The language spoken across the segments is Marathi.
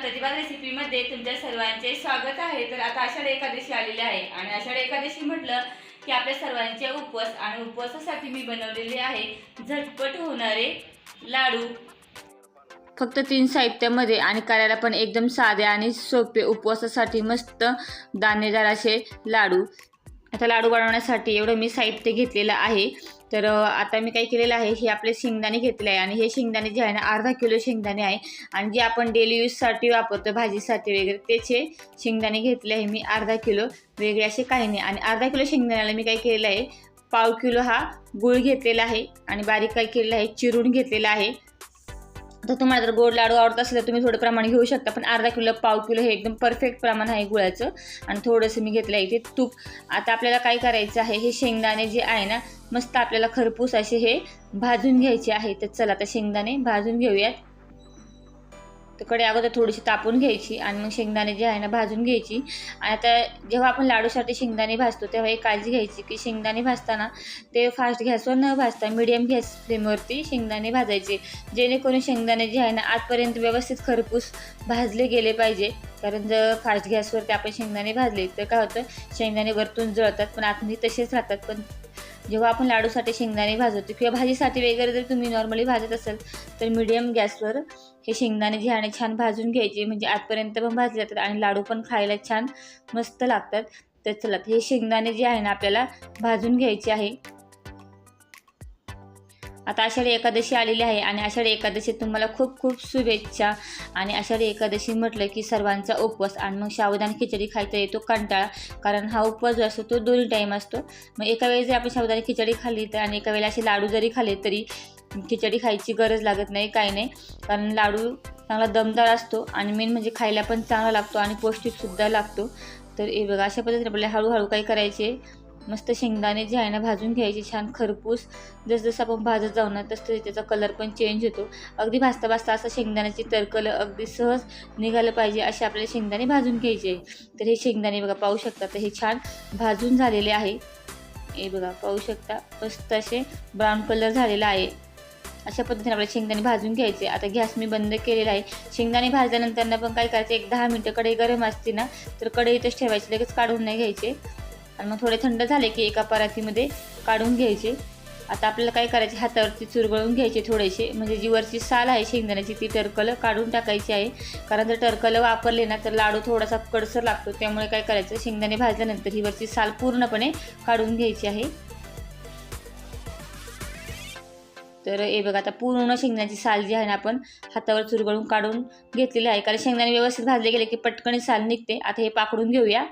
प्रतिभा रेसिपीमध्ये तुमच्या सर्वांचे स्वागत आहे. तर आता आषाढ एकादशी आलेली आहे. आणि आषाढ एकादशी म्हटलं की आपल्या सर्वांचे उपवास आणि उपवासासाठी मी बनवलेले आहे झटपट होणारे लाडू. फक्त तीन साहित्यामध्ये आणि करायला पण एकदम साधे आणि सोपे उपवासासाठी मस्त दाणेदार असे लाडू. आता लाडू बनवण्यासाठी एवढं मी साहित्य घेतलेलं आहे. तर आता मी काय केलेलं आहे हे आपले शेंगदाणे घेतले आहे आणि हे शेंगदाणे जे आहे ना अर्धा किलो शेंगदाणे आहे आणि जे आपण डेली यूजसाठी वापरतो भाजीसाठी वगैरे त्याचे शेंगदाणे घेतले आहे मी अर्धा किलो. वेगळे असे काही नाही. आणि अर्धा किलो शेंगदाण्याला मी काय केलेलं आहे पाव किलो हा गूळ घेतलेला आहे आणि बारीक काय केलेलं आहे चिरून घेतलेला आहे. तर तुम्हाला जर गोड लाडू आवडत असेल तर तुम्ही थोडं प्रमाण घेऊ शकता पण अर्धा किलो पाव किलो हे एकदम परफेक्ट प्रमाण आहे गुळाचं. आणि थोडंसं मी घेतलं आहे इथे तूप. आता आपल्याला काय करायचं आहे हे शेंगदाणे जे आहे ना मस्त आपल्याला खरपूस असे हे भाजून घ्यायचे आहे. तर चला आता शेंगदाणे भाजून घेऊयात. तर कडे अगोदर थोडीशी तापून घ्यायची आणि मग शेंगदाणे जे आहे ना भाजून घ्यायची. आणि आता जेव्हा आपण लाडूसाठी शेंगदाणे भाजतो तेव्हा एक काळजी घ्यायची की शेंगदाणे भाजताना ते फास्ट गॅसवर न भाजता मिडियम गॅस फ्लेमवरती शेंगदाणे भाजायचे. जेणेकरून शेंगदाणे जे आहे ना आजपर्यंत व्यवस्थित खरपूस भाजले गेले पाहिजे. कारण जर फास्ट गॅसवरती आपण शेंगदाणे भाजले तर काय होतं? शेंगदाणे वरतून जळतात पण आतमध्ये तसेच राहतात. पण जेव्हा आपण लाडूसाठी शेंगदाणे भाजवतो किंवा भाजीसाठी वगैरे जर तुम्ही नॉर्मली भाजत असाल तर मिडियम गॅसवर हे शेंगदाणे जे आहे छान भाजून घ्यायचे. म्हणजे आतपर्यंत पण भाजले जातात आणि लाडू पण खायला छान मस्त लागतात. तर चला हे शेंगदाणे जे आहे ना आपल्याला भाजून घ्यायचे आहे. आता आषाढी एकादशी आलेली आहे आणि आषाढी एकादशी तुम्हाला खूप खूप शुभेच्छा. आणि आषाढी एकादशी म्हटलं की सर्वांचा उपवास आणि मग सावधान खिचडी खायचा येतो कंटाळा. कारण हा उपवास जो असतो तो दोन्ही टाईम असतो. मग एका वेळी जर आपण साबुदाणा खिचडी खाल्ली तर आणि एका वेळेला असे लाडू जरी खाल्ले तरी खिचडी खायची गरज लागत नाही काही नाही. कारण लाडू चांगला दमदार असतो आणि मेन म्हणजे खायला पण चांगला लागतो आणि पौष्टिकसुद्धा लागतो. तर हे बघा अशा पद्धतीने आपल्याला हळूहळू काही करायचे मस्त शेंगदाणे जे आहे ना भाजून घ्यायचे छान खरपूस. जसं आपण भाजत जाऊ ना तसं त्याचा कलर पण चेंज होतो. अगदी भाजता भाजता असं शेंगदाण्याची तरकल अगदी सहज निघालं पाहिजे असे आपल्याला शेंगदाणे भाजून घ्यायचे तर हे शेंगदाणे बघा पाहू शकता. तर हे छान भाजून झालेले आहे. हे बघा पाहू शकता. मस्त असे ब्राऊन कलर झालेला आहे. अशा पद्धतीने आपल्याला शेंगदाणे भाजून घ्यायचे आता गॅस मी बंद केलेला आहे. शेंगदाणे भाजल्यानंतर पण काय करायचं? एक दहा मिनटं कढई गरम असते ना तर कढईतच ठेवायची लगेच काढून नाही घ्यायचे. आणि मग थोडे थंड झाले की एका परातीमध्ये काढून घ्यायचे. आता आपल्याला काय करायचे? हातावरती चुरगळून घ्यायचे थोडेसे. म्हणजे जी वरची साल आहे शेंगदाण्याची ती टरकलं काढून टाकायची आहे. कारण जर टरकलं वापरले ना तर लाडू थोडासा कडसर लागतो. त्यामुळे काय करायचं? शेंगदाणे भाजल्यानंतर ही वरची साल पूर्णपणे काढून घ्यायची आहे. तर हे बघा आता पूर्ण शेंगदाण्याची साल जी आहे ना आपण हातावर चुरगळून काढून घेतलेली आहे. कारण शेंगदाणे व्यवस्थित भाजले गेले की पटकन साल निघते. आता हे पाकडून घेऊया.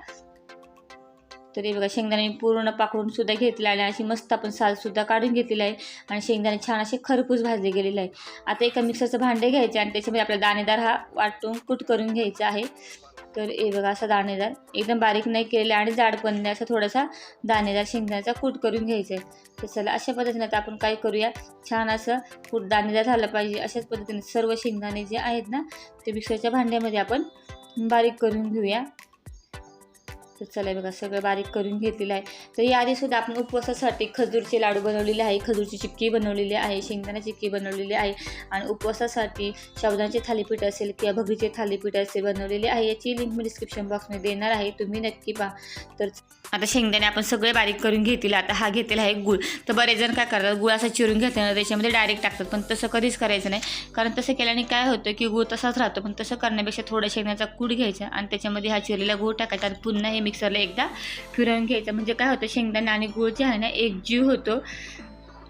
तर हे बघा शेंगदाणे मी पूर्ण पाकडून सुद्धा घेतले आणि अशी मस्त आपण सालसुद्धा काढून घेतलेली आहे. आणि शेंगदाणे छान असे खरपूस भाजले गेलेले आहे. आता एका मिक्सरचं भांडे घ्यायचे आणि त्याच्यामध्ये आपला दाणेदार हा वाटून कूट करून घ्यायचा आहे. तर हे बघा असा दाणेदार एकदम बारीक नाही केलेला आणि जाड पण नाही असा थोडासा दाणेदार शेंगदाण्याचा कूट करून घ्यायचा आहे. तर चला अशा पद्धतीने आता आपण काय करूया? छान असं कूट दाणेदार झालं पाहिजे. अशाच पद्धतीने सर्व शेंगदाणे जे आहेत ना ते मिक्सरच्या भांड्यामध्ये आपण बारीक करून घेऊया. तर चला बघा सगळं बारीक करून घेतलेलं आहे. तर याआधीसुद्धा आपण उपवासासाठी खजूरचे लाडू बनवलेले आहे. खजूरची चिक्की बनवलेली आहे शेंगदाणा चिक्की बनवलेली आहे आणि उपवासासाठी साबुदाण्याचे थालीपीठ असेल किंवा भगरीचे थालीपीठ असेल बनवलेले आहे. याची लिंक मी डिस्क्रिप्शन बॉक्समध्ये देणार आहे. तुम्ही नक्की पहा. तर आता शेंगदाणे आपण सगळे बारीक करून घेतील. आता हा घेतलेला आहे गुळ. तर बरेच जण काय करतात गुळ असा चिरून घेतात ना त्याच्यामध्ये डायरेक्ट टाकतात. पण तसं कधीच करायचं नाही. कारण तसं केल्याने काय होतं की गुळ तसाच राहतो. पण तसं करण्यापेक्षा थोडं शेंगण्याचा कूड घ्यायचा आणि त्याच्यामध्ये हा चिरलेला गुळ टाकायचा आणि पुन्हा हे मिक्सरला एकदा फिरवून घ्यायचं. म्हणजे काय होतं शेंगदाणा आणि गुळ जे आहे ना एकजीव होतो.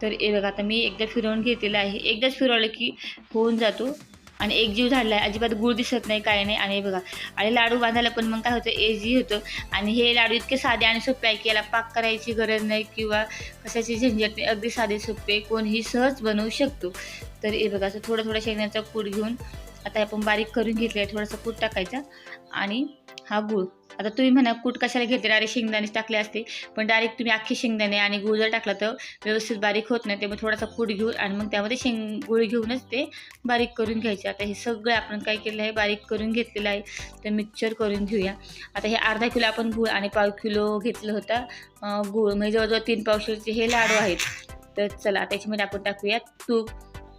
तर हे बघा आता मी एकदा फिरवून घेतलेलं आहे. एकदाच फिरवलं की होऊन जातो. आणि एकजीव झालेला आहे अजिबात गुळ दिसत नाही काय नाही. आणि हे बघा आणि लाडू बांधायला पण मग काय होतं एजी होतं. आणि हे लाडू इतके साधे आणि सोपे आहे की याला पाक करायची गरज नाही किंवा कशाची झंझट नाही. अगदी साधे सोपे कोणीही सहज बनवू शकतो. तर हे बघा असं थोडं थोडं शेंगण्याचा कूट घेऊन आता आपण बारीक करून घेतलेला आहे थोडासा कूट टाकायचा. आणि हा गूळ. आता तुम्ही म्हणा कूट कशाला घेते? डायरेक्ट शेंगदाणेच टाकले असते. पण डायरेक्ट तुम्ही अख्खे शेंगदाणे आणि गूळ जर टाकला तर व्यवस्थित बारीक होत नाही. त्यामुळे थोडासा कूट घेऊन आणि मग त्यामध्ये शेंग गुळ घेऊनच ते बारीक करून घ्यायचे. आता हे सगळं आपण काय केलं आहे? बारीक करून घेतलेलं आहे. तर मिक्सचर करून घेऊया. आता हे अर्धा किलो आपण गूळ आणि पाव किलो घेतलं होता. गूळ. म्हणजे जवळजवळ तीन पावशेचे हे लाडू आहेत. तर चला त्याच्यामध्ये आपण टाकूया तूप.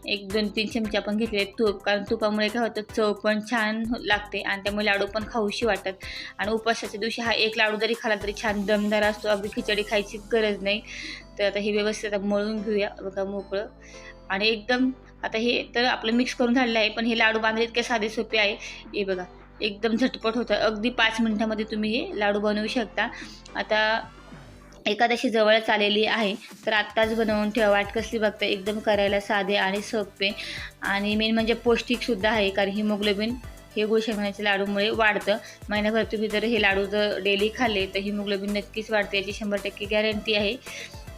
एक दोन तीन चमचे आपण घेतले तूप. कारण तुपामुळे काय होतं चव पण छान लागते आणि त्यामुळे लाडू पण खाऊशी वाटतात. आणि उपवासाच्या दिवशी हा एक लाडू जरी खाला तरी छान दमदार असतो. अगदी खिचडी खायची गरज नाही. तर आता हे व्यवस्थित आता मळून घेऊया. बघा मोकळं. आणि एकदम आता हे तर आपलं मिक्स करून झालेलं आहे पण हे लाडू बांधले इतके साधे सोपे आहे. हे बघा. एकदम झटपट होतं. अगदी पाच मिनटामध्ये तुम्ही हे लाडू बनवू शकता. आता एकादशी जवळच आलेली आहे. तर आत्ताच बनवून ठेवा. वाट कसली बघता? एकदम करायला साधे आणि सोपे. आणि मेन म्हणजे पौष्टिकसुद्धा आहे. कारण हिमोग्लोबिन हे गुळ शेंगण्याच्या लाडूमुळे वाढतं. महिन्याभर तुम्ही जर हे लाडू जर डेली खाल्ले तर हिमोग्लोबिन नक्कीच वाढते. याची शंभर टक्के गॅरंटी आहे.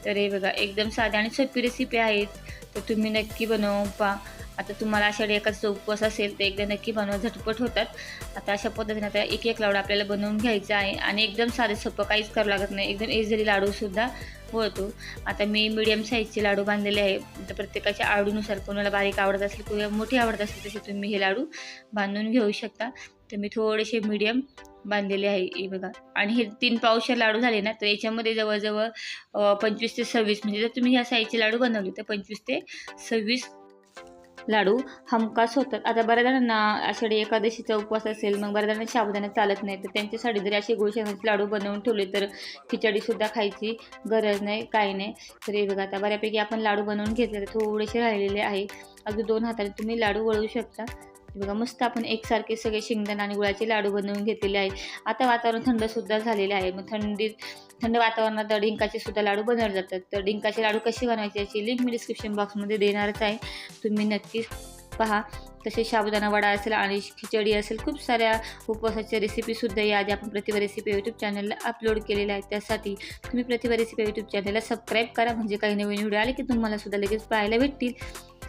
तर हे बघा एकदम साधे आणि सोपी रेसिपी आहेत. तर तुम्ही नक्की बनवून पा आता तुम्हाला अशा एकाचा उपवास असेल तर एकदा नक्की बनवा झटपट होतात. आता अशा पद्धतीने आता एक एक लाडू आपल्याला बनवून घ्यायचा आहे आणि एकदम साधे सोपं काहीच करावं लागत नाही. एकदम इझिली लाडूसुद्धा होतो. आता मी मिडियम साईजचे लाडू बांधलेले आहे. तर प्रत्येकाच्या आवडीनुसार कोणाला बारीक आवडत असेल किंवा मोठी आवडत असेल तसे तुम्ही हे लाडू बांधून घेऊ शकता. तर मी थोडेसे मीडियम बांधलेले आहे. हे बघा. आणि हे तीन पावशे लाडू झाले ना तर याच्यामध्ये जवळजवळ पंचवीस ते सव्वीस म्हणजे जर तुम्ही ह्या साईजचे लाडू बनवले तर पंचवीस ते सव्वीस लाडू हमखास होतात. आता बऱ्याच जणांना आषाढी एकादशीचा उपवास असेल मग बऱ्याच जणांना साबुदाणा चालत नाही तर त्यांच्यासाठी जरी असे गुळशेंगाचे लाडू बनवून ठेवले तर खिचडीसुद्धा खायची गरज नाही काही नाही. तर हे बघा आता बऱ्यापैकी आपण लाडू बनवून घेतले तर थोडेसे राहिलेले आहे. अगदी दोन हाताने तुम्ही लाडू वळवू शकता. बघा मस्त आपण एकसारखे सगळे शेंगदाणा आणि गुळाचे लाडू बनवून घेतलेले आहे. आता वातावरण थंडसुद्धा झालेले आहे. मग थंडीत थंड वातावरणात डिंकाचे सुद्धा लाडू बनवले जातात. तर डिंकाचे लाडू कसे बनवायचे याची लिंक मी डिस्क्रिप्शन बॉक्समध्ये देणारच आहे. तुम्ही नक्कीच पहा. तसेच साबुदाणा वडा असेल आणि खिचडी असेल खूप साऱ्या उपवासाच्या रेसिपीसुद्धा या आधी आपण प्रतिभा रेसिपी यूट्यूब चॅनलला अपलोड केलेल्या आहेत. त्यासाठी तुम्ही प्रतिभा रेसिपी यूट्यूब चॅनलला सबस्क्राईब करा. म्हणजे काही नवीन व्हिडिओ आले की तुम्हाला सुद्धा लगेच पाहायला भेटतील.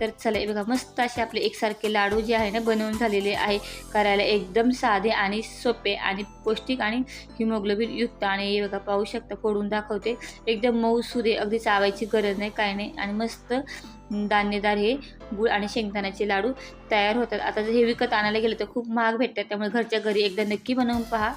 तर चला हे बघा मस्त असे आपले एकसारखे लाडू जे आहे ना बनवून झालेले आहे. करायला एकदम साधे आणि सोपे आणि पौष्टिक आणि हिमोग्लोबिन युक्त आणि हे बघा पाहू शकता फोडून दाखवते. एकदम मऊ सुरे अगदी चावायची गरज नाही काय नाही. आणि मस्त दाणेदार हे गुळ आणि शेंगदाण्याचे लाडू तयार होतात. आता जर हे विकत आणायला गेलं तर खूप महाग भेटतात. त्यामुळे घरच्या घरी एकदा नक्की बनवून पहा.